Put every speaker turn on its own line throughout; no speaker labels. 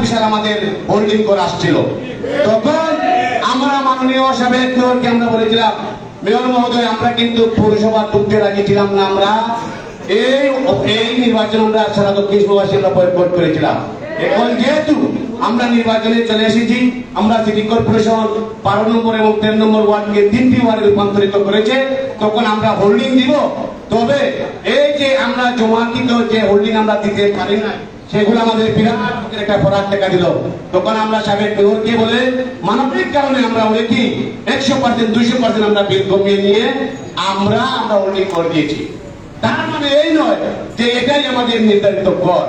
বিশাল আমাদের হোল্ডিং করে আসছিল। তখন আমরা মাননীয় মেয়রকে আমরা বলেছিলাম, মেয়র মহোদয়, আমরা কিন্তু পৌরসভা ঢুকতে রাজি ছিলাম না আমরা। এই এই নির্বাচন আমরা সারা দক্ষিণ প্রবাসী আমরা বয়কট করেছিলাম। এখন যেহেতু আমরা নির্বাচনে চলে এসেছি, আমরা সিটি কর্পোরেশন বারো নম্বর এবং তেরো নম্বর ওয়ার্ডকে তিনটি ওয়ার্ডে রূপান্তরিত করেছে, তখন আমরা হোল্ডিং দিব। তবে এই যে আমরা জমাকৃত যে হোল্ডিং আমরা দিতে পারি না সেগুলো আমাদের বিরাট একটা ফরাক দেখা দিল। তখন আমরা সাবেক মেয়রকে বলে, মানবিক কারণে আমরা অনেকে একশো পার্সেন্ট দুইশো পার্সেন্ট আমরা বিল কমিয়ে নিয়ে আমরা আমরা হোল্ডিং করে দিয়েছি। তার মানে এই নয় যে এটাই আমাদের নির্ধারিত কর।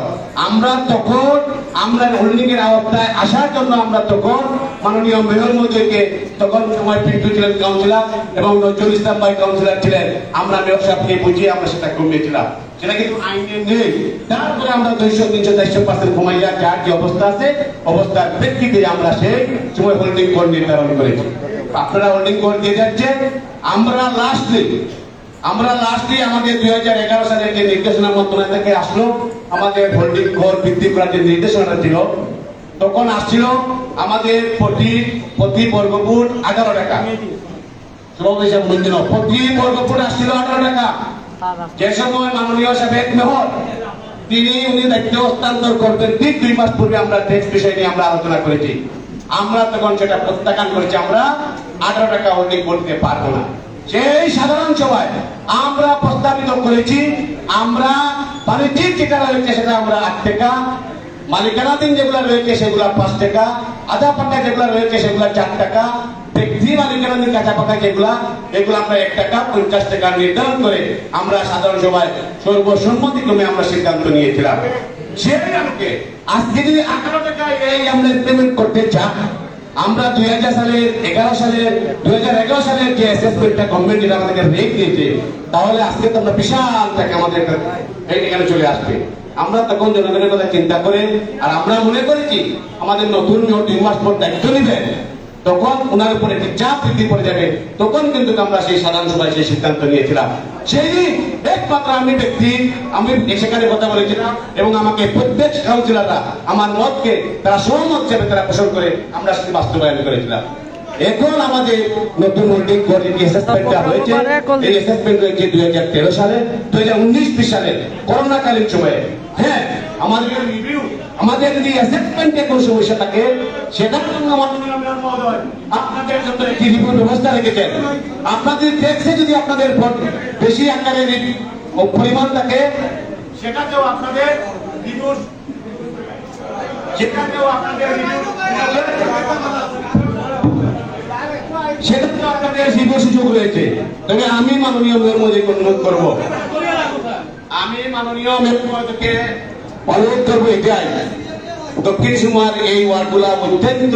আমরা তখন, আমরা হোল্ডিং এর আওতায় আসার জন্য আমরা তখন মাননীয় মেয়র মহোদয়কে তখন সময় পিন্টু ছিলেন কাউন্সিলর এবং নজরুল ইসলাম ভাই কাউন্সিলর ছিলেন। আমরা মেয়র সাহেবকে বুঝিয়ে আমরা সেটা কমিয়েছিলাম। সেটা কিন্তু আইনে নেই। তারপরে আমরা দুইশো, তিনশো, চারশো পার্সেন্ট কমাইয়া যার যে অবস্থা আছে, অবস্থার প্রেক্ষিতে আমরা সেই সময় হোল্ডিং কর নির্ধারণ করেছি। আপনারা হোল্ডিং কর দিয়ে যাচ্ছেন আমরা লাস্টলি আমরা লাস্টে আমাদের দুই হাজার এগারো সালের যে নির্দেশনা মন্ত্রণালয় থেকে আসলো, আমাদের হোল্ডিং কর বৃদ্ধি করার যে নির্দেশনাটা ছিল, তখন আসছিল আমাদের প্রতি প্রতি বর্গফুট আঠারো টাকা। সভাপতি সাহেব বর্গফুট আসছিল আঠারো টাকা। আমরা তখন সেটা প্রত্যাখ্যান করেছি, আমরা আঠারো টাকা পারব না সেই সাধারণ সভায় আমরা প্রস্তাবিত করেছি, আমরা বাণিজ্যিক যেটা রয়েছে সেটা আমরা আট টাকা, মালিকানাধীন যেগুলো রয়েছে সেগুলো পাঁচ টাকা, আধা পাকা যেগুলো রয়েছে সেগুলো চার টাকা কাঁচা আমরা পঞ্চাশ টাকা করে আমরা সাধারণ আমরা সিদ্ধান্ত নিয়েছিলাম। আজকে যদি আঠারো দুই হাজার সালের এগারো সালের, দুই হাজার এগারো সালের যে দিয়েছে, তাহলে আজকে তো আমরা বিশাল টাকা আমাদের এখানে চলে আসবে। আমরা তখন জনগণের কথা চিন্তা করে, আর আমরা মনে করেছি আমাদের নতুন মেয়র দুই মাস পর দায়িত্ব নেবেন তখন ওনার উপর একটি চাপ বৃদ্ধি পড়ে যাবে। তখন কিন্তু আমরা সেই সাধারণ সভায় সেই সিদ্ধান্ত নিয়েছিলাম। সেই একমাত্র আমি ব্যক্তি আমি সেখানে কথা বলেছিলাম এবং আমাকে প্রত্যেক কাউন্সিলররা আমার মতকে তারা সহমত হিসেবে তারা পোষণ করে আমরা সেটি বাস্তবায়ন করেছিলাম। এখন আমাদের নতুন হোল্ডিং বোর্ড অ্যাসেসমেন্টটা হয়েছে? এই অ্যাসেসমেন্ট হয়েছে দুই হাজার তেরো সালে দুই হাজার উনিশ বিশ সালে করোনাকালীন সময়ে। হ্যাঁ আমাদের রিভিউ আমাদের যদি অ্যাসেসমেন্টে কোনো সমস্যা থাকে সেটার জন্য আপনাদের জন্য একটি রিভিউ ব্যবস্থা রেখেছেন। আপনাদের যদি আপনাদের বেশি আকারে রি- ও পরিমাণ থাকে, সেটাতেও আপনাদের সুযোগ রয়েছে। তবে আমি মাননীয় মেয়র অনুরোধ করব। আমি মাননীয় মেয়র অনুরোধ করব এটাই। দক্ষিণ সীমার এই ওয়ার্ডগুলা অত্যন্ত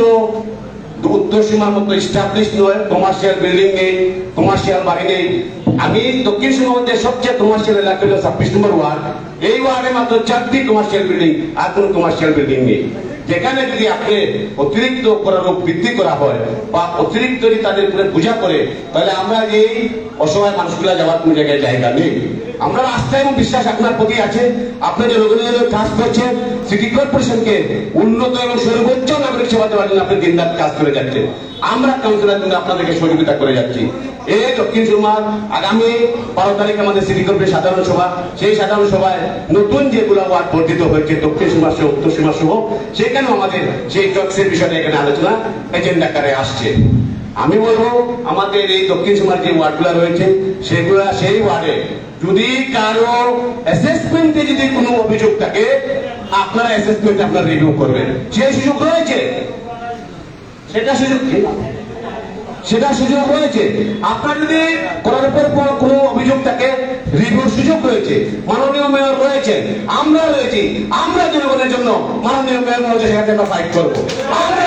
উত্তর সীমার মতো স্টাবলিশ নয় কমার্শিয়াল বিল্ডিং নেই কমার্শিয়াল বাড়ি নেই। আমি দক্ষিণ সীমার মধ্যে সবচেয়ে কমার্শিয়াল এলাকা হলো ছাব্বিশ নম্বর ওয়ার্ড। এই ওয়ার্ডে মাত্র চারটি কমার্শিয়াল বিল্ডিং আর কোনো কমার্শিয়াল বিল্ডিং নেই। যেখানে যদি আপনি অতিরিক্ত করারোপ বৃদ্ধি করা হয় বা অতিরিক্ত যদি তাদের উপরে পূজা করে, তাহলে আমরা এই অসহায় মানুষগুলা যাওয়ার কোনো জায়গায় জায়গা নেই। আমরা আস্থা এবং বিশ্বাস আপনার প্রতি আছে। আপনি যে রোগীদের কাজ করছেন, সিটি কর্পোরেশনকে উন্নত এবং সর্বোচ্চ নাগরিক সেবা দেওয়ার জন্য আপনি দিনরাত কাজ করে যাচ্ছেন। আমরা কাউন্সিলর জন্য আপনাদেরকে সহযোগিতা করে যাচ্ছি। এই দক্ষিণ সুরমার আগামী বারো তারিখ আমাদের সিটি কর্পোরেশন সাধারণ সভা। সেই সাধারণ সভায় নতুন যেগুলো ওয়ার্ড বর্ধিত হয়েছে, দক্ষিণ সীমা সহ, উত্তর সীমা সহ, সেখানেও আমাদের সেই টক্সের বিষয়টা এখানে আলোচনা এজেন্ডা আকারে আসছে। আমি বলব, আমাদের এই দক্ষিণ সীমার যে ওয়ার্ডগুলো রয়েছে, সেগুলা সেই ওয়ার্ডে যদি কারও অ্যাসেসমেন্টে যদি কোনো অভিযোগ থাকে, আপনারা অ্যাসেসমেন্ট আপনারা রিভিউ করবেন। সেই সুযোগ রয়েছে সেটা সুযোগ সেটা সুযোগ রয়েছে। আপনার যদি করার উপর পর কোন অভিযোগ থাকে রিভিউর সুযোগ রয়েছে। মাননীয় মেয়র রয়েছে। আমরা রয়েছি। আমরা জনগণের জন্য মাননীয় মেয়র মহোদয় সেখানে আমরা ফাইট করব। আমরা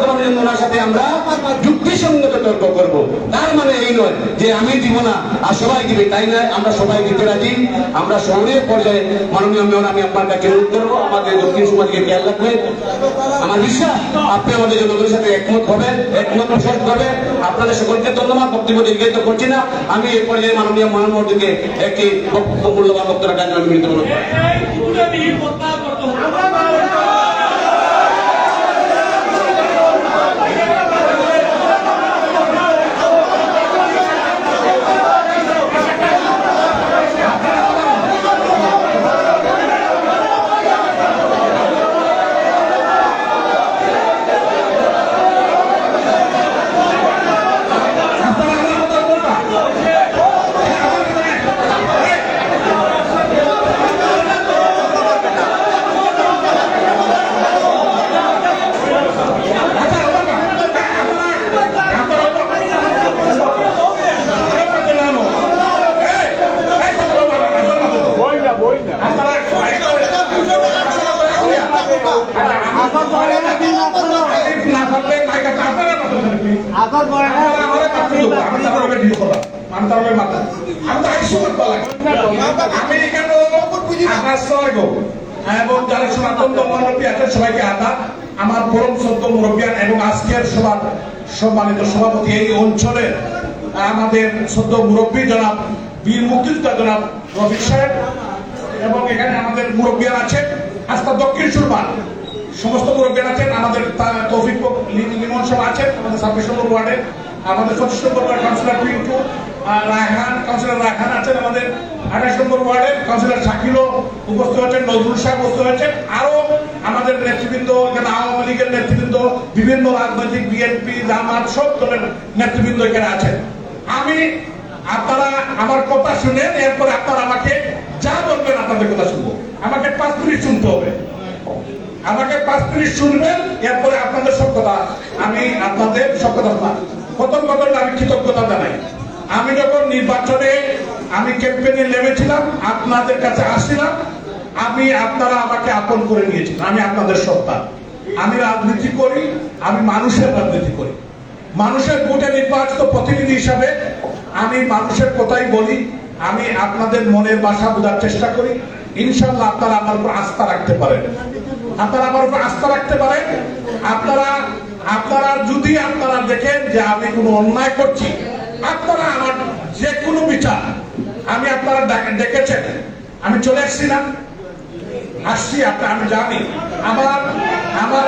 জন্য হোল্ডিং ওনার সাথে আমরা যুক্তিসঙ্গত তর্ক করব। তার মানে এই নয় নয় যে আমি দিব না আর সবাই দিবে তাই নয় আমরা সবাই দিতে রাজি। আমরা শহরের পর্যায়ে মাননীয় মেয়র আমি আপনার কাছে অনুরোধ করব আমাদের দক্ষিণ সমাজকে খেয়াল রাখবেন। আমার বিশ্বাস আপনি আমাদের জনগণের সাথে একমত হবেন একমত পোষণ করবেন আপনাদের সকলকে ধন্যবাদ বক্তব্য দীর্ঘায়িত করছি না। আমি এই পর্যায়ে মাননীয় মহানমন্ত্রীকে একটি মূল্যবান বক্তব্য রাখার জন্য বিনীত অনুরোধ
এবং আমার পরম সত্য মুরব্বিয়ান এবং আজকের সভা সম্মানিত সভাপতি এই অঞ্চলের আমাদের সদ্য মুরব্বী জনাব বীর মুক্তিযোদ্ধা জনাব রফিক সাহেব এবং এখানে আমাদের মুরব্বিয়ান আছেন আস্থা দক্ষিণ সুরমান সমস্ত মুরব্বিয়ান আছেন আমাদের তৌফিক লিমন সব আছেন আমাদের ছাব্বিশ নম্বর ওয়ার্ডে আমাদের পঁচিশ নম্বর কাউন্সিলর পিন্টু রায়হান কাউন্সিলর, রায়হান আছেন আমাদের আঠাশ নম্বর ওয়ার্ডের, কাউন্সিলর শাকিলও উপস্থিত নজরুল উপস্থিত আমাদের নেতৃবৃন্দ, এখানে আওয়ামী লীগের নেতৃবৃন্দ, বিভিন্ন রাজনৈতিক বিএনপি জামাত, সব দলের নেতৃবৃন্দ এখানে আছেন। আমি, আপনারা আমার কথা শুনেন, এরপর আপনারা আমাকে যা বলবেন আপনাদের কথা শুনব। আমাকে পাঁচ মিনিট শুনতে হবে। আমাকে পাঁচ মিনিট শুনবেন, এরপরে আপনাদের সব কথা, আমি আপনাদের সব কথা প্রথম কথা আমি কৃতজ্ঞতা জানাই। আমি যখন নির্বাচনে আমি ক্যাম্পেইনে নেমেছিলাম, আপনাদের কাছে আসছিলাম, আমি আপনারা আমাকে আপন করে নিয়েছিলেন। আমি আপনাদের সত্তা। আমি রাজনীতি করি, আমি মানুষের রাজনীতি করি। মানুষের ভোটে নির্বাচিত প্রতিনিধি হিসাবে আমি মানুষের কথাই বলি, আমি আপনাদের মনের বাসা বোঝার চেষ্টা করি। ইনশাল্লাহ আপনারা আমার উপর আস্থা রাখতে পারেন। আপনারা আমার উপর আস্থা রাখতে পারেন। আপনারা আপনারা যদি আপনারা দেখেন যে আমি কোনো অন্যায় করছি যে কোনো বিচার। আমি আপনারা ডেকেছেন। আমি চলে আসছি না। আসছি আপনার আমি জানি। আমার আমার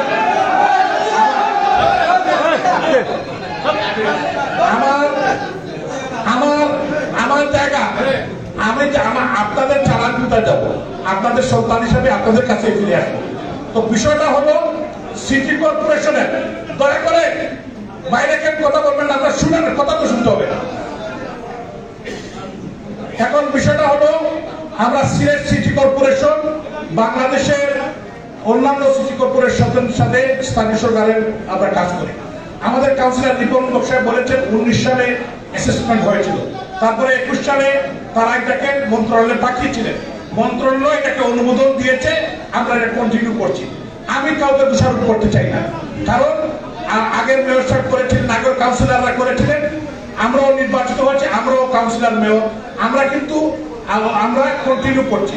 আমার আমার আমার জায়গা। আমি আমার আপনাদের চালান কোথায় যাব? আপনাদের সন্তান হিসাবে আপনাদের কাছে ফিরে আসব। তো বিষয়টা হলো সিটি কর্পোরেশনের। দয়া করে বাইরে কেউ কথা বলবেন না, আপনারা শুনেন কথা তো শুনতে হবে। এখন বিষয়টা হলো, আমরা সিলেট সিটি কর্পোরেশন, বাংলাদেশের অন্যান্য সিটি কর্পোরেশনের সাথে স্থানীয় সরকারের আমরা কাজ করি। আমাদের কাউন্সিলর রিপন বক্সায় বলেছেন, উনিশ সালে অ্যাসেসমেন্ট হয়েছিল। তারপরে একুশ সালে তারা এটাকে মন্ত্রণালয়ে পাঠিয়েছিলেন। মন্ত্রণালয় এটাকে অনুমোদন দিয়েছে, আমরা এটা কন্টিনিউ করছি। আমি কাউকে দোষারোপ করতে চাই না। কারণ আগের মেয়র সাহেব করেছিলেন আগের কাউন্সিলররা করেছিলেন আমরাও নির্বাচিত হয়েছে, আমরাও কাউন্সিলর মেয়র আমরা কিন্তু আমরা কন্টিনিউ করছি।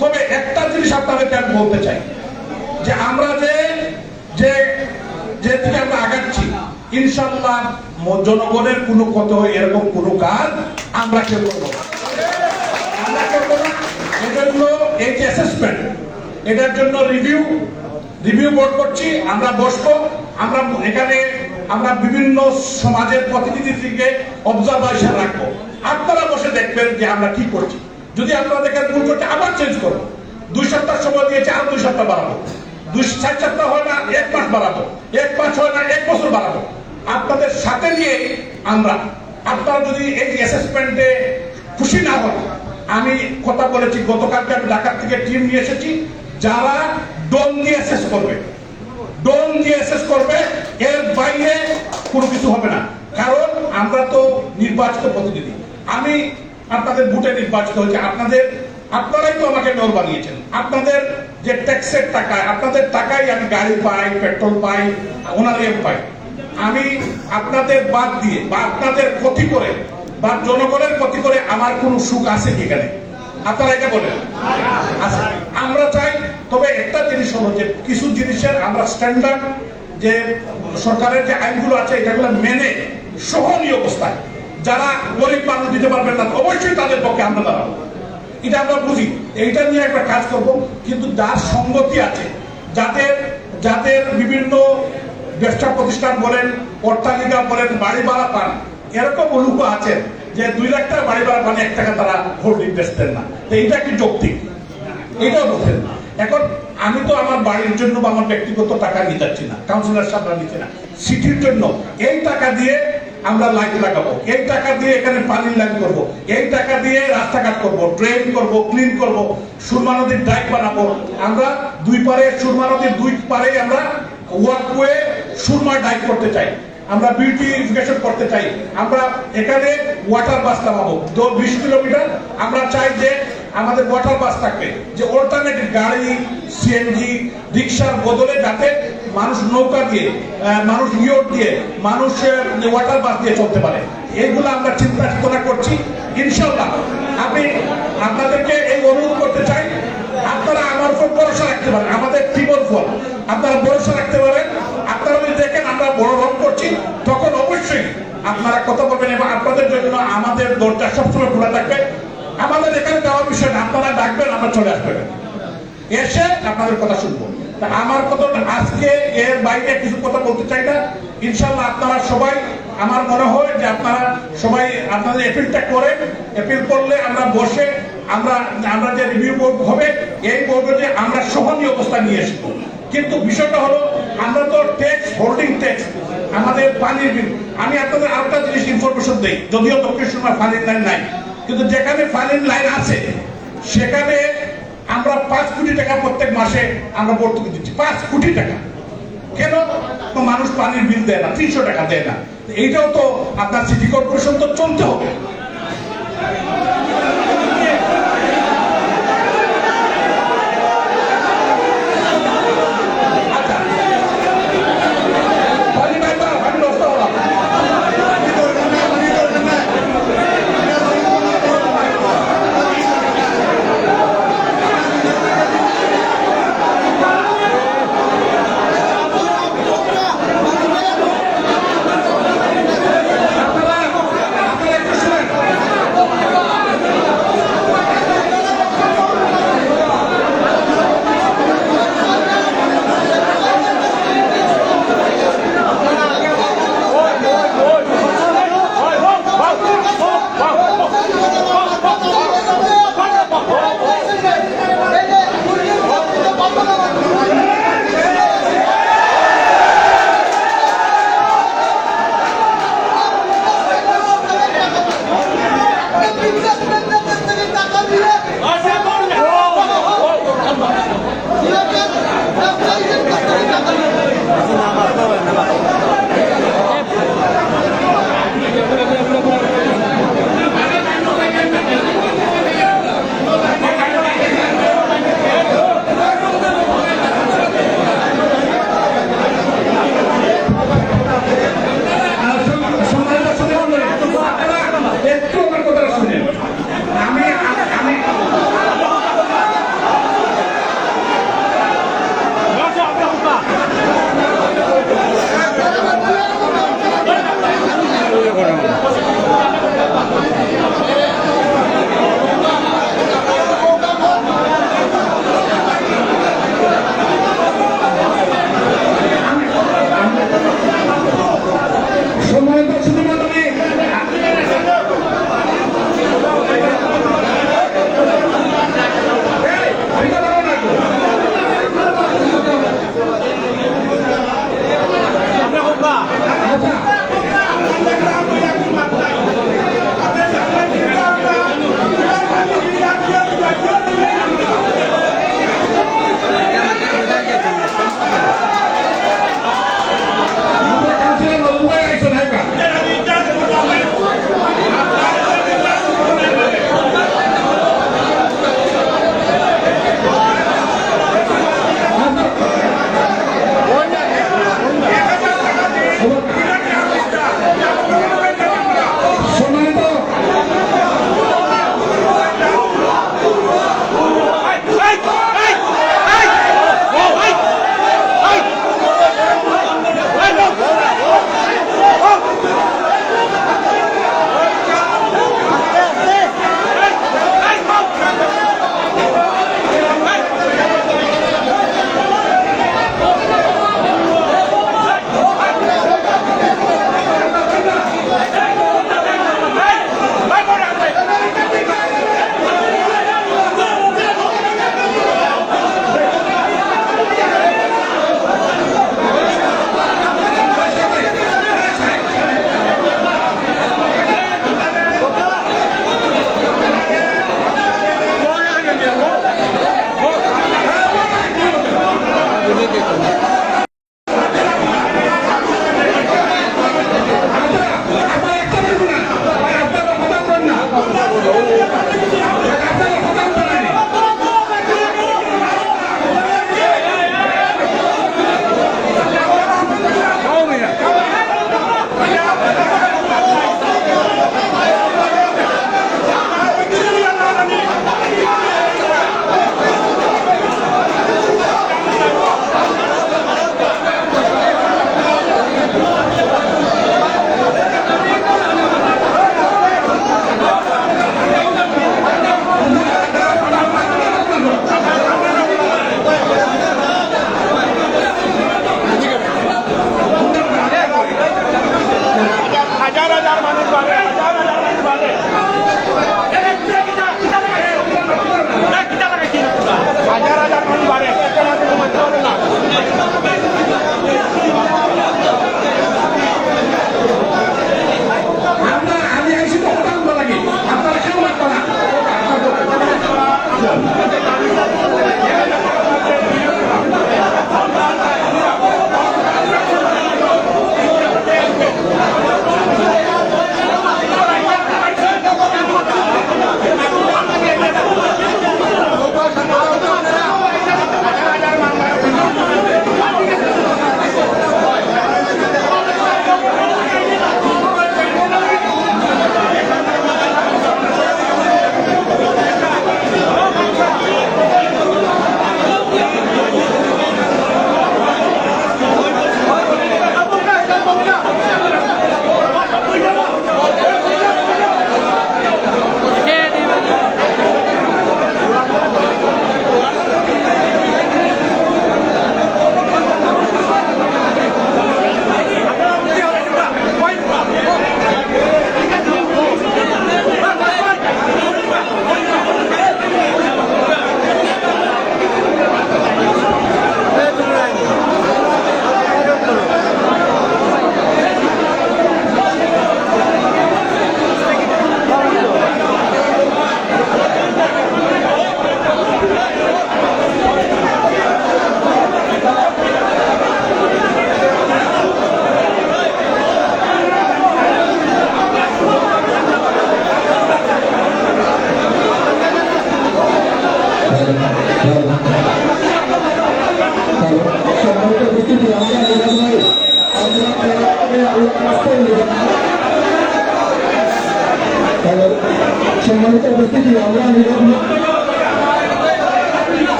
তবে একটা জিনিস আপনাদেরকে আমি বলতে চাই, যে আমরা যে যে যে দিকে আমরা আগাচ্ছি ইনশাল্লাহ জনগণের কোনো কত এরকম কোনো কাজ আমরা কেউ করব না। এজন্য এই যে অ্যাসেসমেন্ট এটার জন্য রিভিউ রিভিউ বোর্ড করছি, আমরা বসবো, আমরা এখানে আমরা বিভিন্ন সমাজের প্রতিনিধি থেকে অবজারভেশন রাখব। আপনারা বসে দেখবেন যে আমরা কি করছি। যদি আপনারা দেখেন ভুল করছে, আবার চেঞ্জ করব। দুই সপ্তাহ সময় দিয়েছে, আর দুই সপ্তাহ বাড়াবো। দুই চার সপ্তাহ হয় না, এক মাস বাড়াবো। এক মাস হয় না, এক বছর বাড়াবো। আপনাদের সাথে নিয়ে আমরা, আপনারা যদি এই অ্যাসেসমেন্টে খুশি না হন, আমি কথা বলেছি, গতকালকে আমি ঢাকা থেকে টিম নিয়ে এসেছি, যারা ডোন দিয়ে শেষ করবে ডোন শেষ করবে, এর বাইরে কোনো কিছু হবে না। কারণ আমরা তো নির্বাচিত প্রতিনিধি। আমি আপনাদের ভোটে নির্বাচিত হয়েছে। আপনাদের, আপনারাই তো আমাকে মেয়র বানিয়েছেন। আপনাদের যে ট্যাক্সের টাকায় আপনাদের টাকায় আমি গাড়ি পাই, পেট্রোল পাই ওনারিয়াম পাই। আমি আপনাদের বাদ দিয়ে বা আপনাদের ক্ষতি করে বা জনগণের ক্ষতি করে আমার কোন সুখ আছে কি এখানে? আপনারা এটা বলেন। আচ্ছা আমরা চাই তবে একটা জিনিস হলো যে কিছু জিনিসের আমরা স্ট্যান্ডার্ড যে সরকারের যে আইনগুলো আছে এটাগুলো মেনে সহনীয় অবস্থায় যারা গরিব মানুষ দিতে পারবেন না, অবশ্যই তাদের পক্ষে আমরা দাঁড়াবো এটা আমরা বুঝি, এইটা নিয়ে একটা কাজ করব, কিন্তু যার সঙ্গতি আছে যাদের যাদের বিভিন্ন ব্যবসা প্রতিষ্ঠান বলেন, অট্টালিকা বলেন, বাড়ি ভাড়া পান, এরকম লোক আছে যে দুই লাখ টাকা বাড়ি ভাড়া পান, এক টাকা তারা হোল্ডিং বেচতেন না। তো এইটা কি যৌক্তিক? এটাও বোঝেন না। এখন আমি তো আমার বাড়ির জন্য বা আমার ব্যক্তিগত টাকা নিতে না কাউন্সিলর সাহেবরা নিচ্ছে না। সিটির জন্য এই টাকা দিয়ে আমরা লাইট লাগাবো, এই টাকা দিয়ে এখানে পানির লাইন করব, এই টাকা দিয়ে রাস্তাঘাট করব ড্রেন করব ক্লিন করব, সুরমা নদীর ডাইক বানাবো। আমরা দুই পারে, সুরমা নদীর দুই পারে আমরা ওয়াকওয়ে সুরমা ডাইক করতে চাই। আমরা বিউটিফিকেশন করতে চাই। আমরা এখানে ওয়াটার বাস নামাবো। বিশ কিলোমিটার আমরা চাই যে আমাদের ওয়াটার বাস থাকবে। যে অল্টারনেটিভ গাড়ি সিএনজি রিক্সার বদলে যাতে মানুষ নৌকা দিয়ে মানুষ ইয়ট দিয়ে মানুষ ওয়াটার বাস দিয়ে চলতে পারে। এগুলো আমরা চিন্তা চেতনা করছি। ইনশাল্লাহ আমি আপনাদেরকে এই অনুরোধ করতে চাই, আপনারা আমার উপর ভরসা রাখতে পারেন, আমাদের টিমর ফল আপনারা ভরসা রাখতে পারেন। আপনারা যদি দেখেন আমরা বড় রং করছি, তখন অবশ্যই আপনারা কথা বলবেন এবং আপনাদের জন্য আমাদের দরজা সবসময় খোলা থাকবে। আমাদের এখানে যাওয়ার বিষয় না, আপনারা ডাকবেন, আমরা চলে আসবেন এসে আপনাদের কথা শুনব। আমার কথা আজকে এর বাইরে কিছু কথা বলতে চাই না। ইনশাল্লাহ আপনারা সবাই, আমার মনে হয় যে আপনারা সবাই আপনাদের এপিলটা করেন। এপিল করলে আমরা বসে, আমরা আমরা যে রিভিউ বোর্ড হবে, এই বোর্ডে আমরা সহনীয় অবস্থা নিয়ে আসব কিন্তু বিষয়টা হলো, আমরা তো ট্যাক্স হোল্ডিং ট্যাক্স আমাদের পানির বিল আমি আপনাদের আরেকটা জিনিস ইনফরমেশন দিই, যদিও দক্ষিণ সুরমা পানির লাইন নাই। কিন্তু যেখানে পানির লাইন আছে, সেখানে আমরা পাঁচ কোটি টাকা প্রত্যেক মাসে আমরা ভর্তুকি দিচ্ছি। পাঁচ কোটি টাকা। কেন? মানুষ পানির বিল দেয় না, তিনশো টাকা দেয় না। এইটাও তো আপনার সিটি কর্পোরেশন তো চলতে হবে।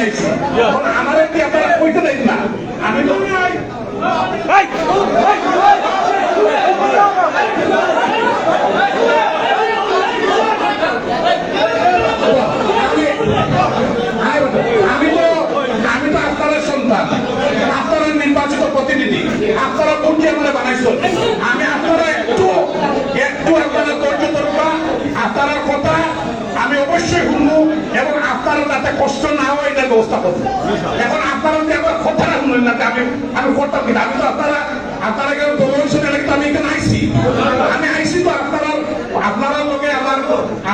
আমার
কি আপনারা কইতে দেন না। আমি তো আমি তো আমি তো আপনার সন্তান। আপনার নির্বাচিত প্রতিনিধি। আপনারা কোনটি আমরা বানাইছেন? আমি আপনারা একটু একটু আপনারা ধৈর্য ধরবা। আপনার কথা আমি অবশ্যই শুনব। আপনারা যাতে কষ্ট না হয়, এটার ব্যবস্থা করব এখন আপনারা যদি আমার কথাটা শুনলেন না যে আমি আমি করতাম কিনা আমি তো আপনারা আপনারা কেন এলাকা তো আমি এখানে আইসি। আমি আইসি তো আপনারা আপনারা লোকে আমার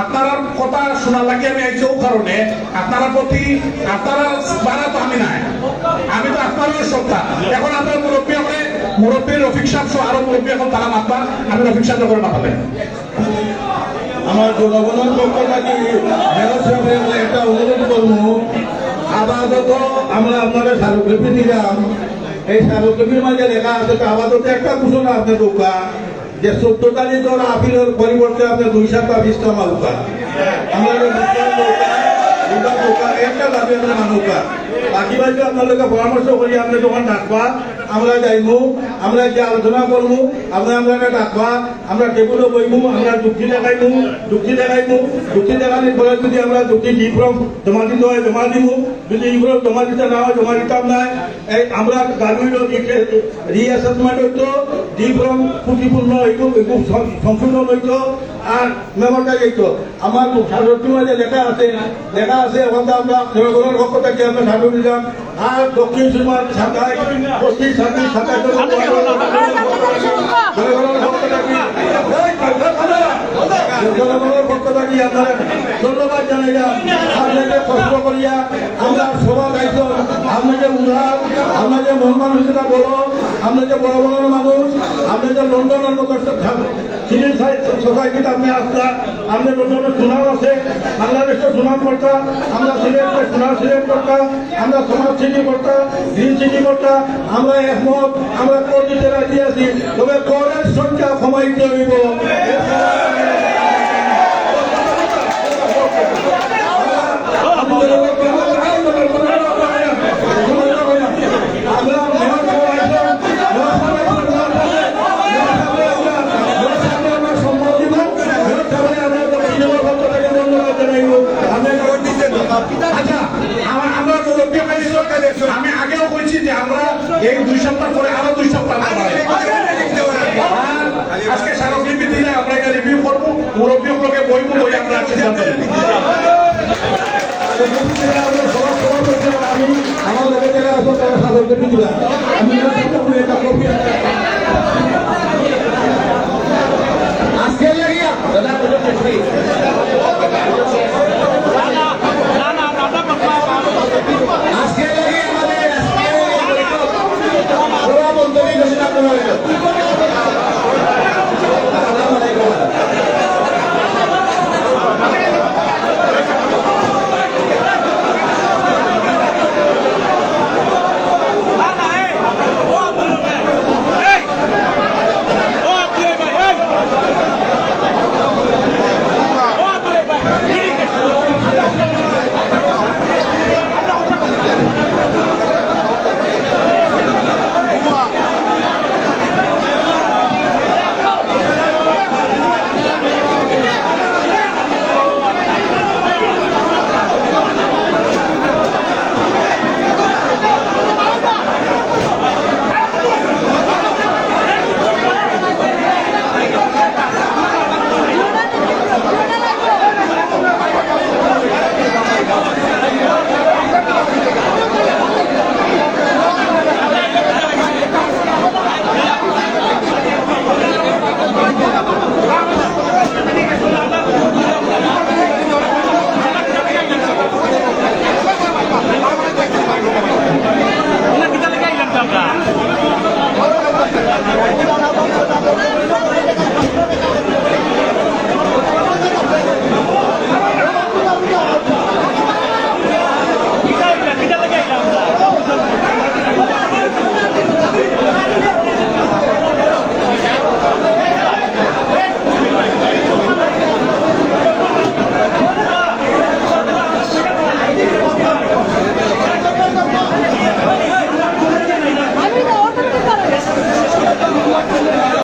আপনারা কথা শোনা লাগে আমি আইছি ও কারণে। আপনারা প্রতি আপনারা বাড়া তো আমি নাই। আমি তো আপনারও সত্তা। এখন আপনার মুরব্বী আমরা মুরব্বী রফিক সাহেব সহ আরও মুরব্বী এখন তারা মাতবা আমি রফিক সাহেব করে মাতাবেন।
আমার জনগণের পক্ষ থেকে মেয়র সাহেবের একটা অনুরোধ করব। আপাতত আমরা আপনাদের স্মারকলিপি দিলাম। এই স্মারকলিপির মাঝে লেখা আছে তো আপাতত একটা ঘোষণা আপনি ঢোকা যে চোদ্দ তারিখের আপিলের পরিবর্তে আপনি দুই সাত আমরা দুটা নৌকা, দুটা নৌকা, একটা দাবি আমরা মানুকা বাকি বাকি আপনাদেরকে পরামর্শ করি আপনি যখন ডাকবা, আমরা যাইবো আমরা যে আলোচনা করব আমরা আমরা ডাকবা, আমরা টেবিলে বইবো আমরা যুক্তি দেখাইবো যুক্তি দেখাইবো যুক্তি দেখানোর পরে যদি আমরা যুক্তি ই ফর্ম জমা দিতে হয়, জমা দিব যদি ই ফর্ম জমা দিতে না হয় জমা দিতাম না এই আমরা গাড়ির রিঅ্যাসেসমেন্ট হইতো ডি ফর্ম ত্রুটিপূর্ণ হইতো সংশোধন হইতো, আর মেমোরটা যেত আমার সারথী লেখা আছে লেখা আছে, এখন তো আমরা জনগণের পক্ষ থেকে আমরা সাধু নিলাম। আর দক্ষিণ সীমার শাখায় পশ্চিম জনগণের পক্ষ থেকে আপনারা ধন্যবাদ জানাইলাম। আপনাকে কষ্ট করিয়া আমরা সভা দায়িত্ব আপনাকে আপনাকে মন বড় আপনি যে বড় বড় মানুষ আপনি যে লন্ডনের মতো সিভিল সোসাইটিতে আপনি আসতা আপনি লন্ডনের সুনাম আছে, বাংলাদেশের সুনাম করতা, আমরা সিলেটের সুনাম সিলেট করতা, আমরা সমাজ সিটি করতা, গ্রিন সিটি করতা, আমরা একমত, আমরা কর দিতে রাজি আছি, তবে করের সংখ্যা কমাইতে হইব।
আচ্ছা
আজকে লাগিয়া আজকে লাগিয়ে আমাদের সভাপতি
ঘোষণা করা হলো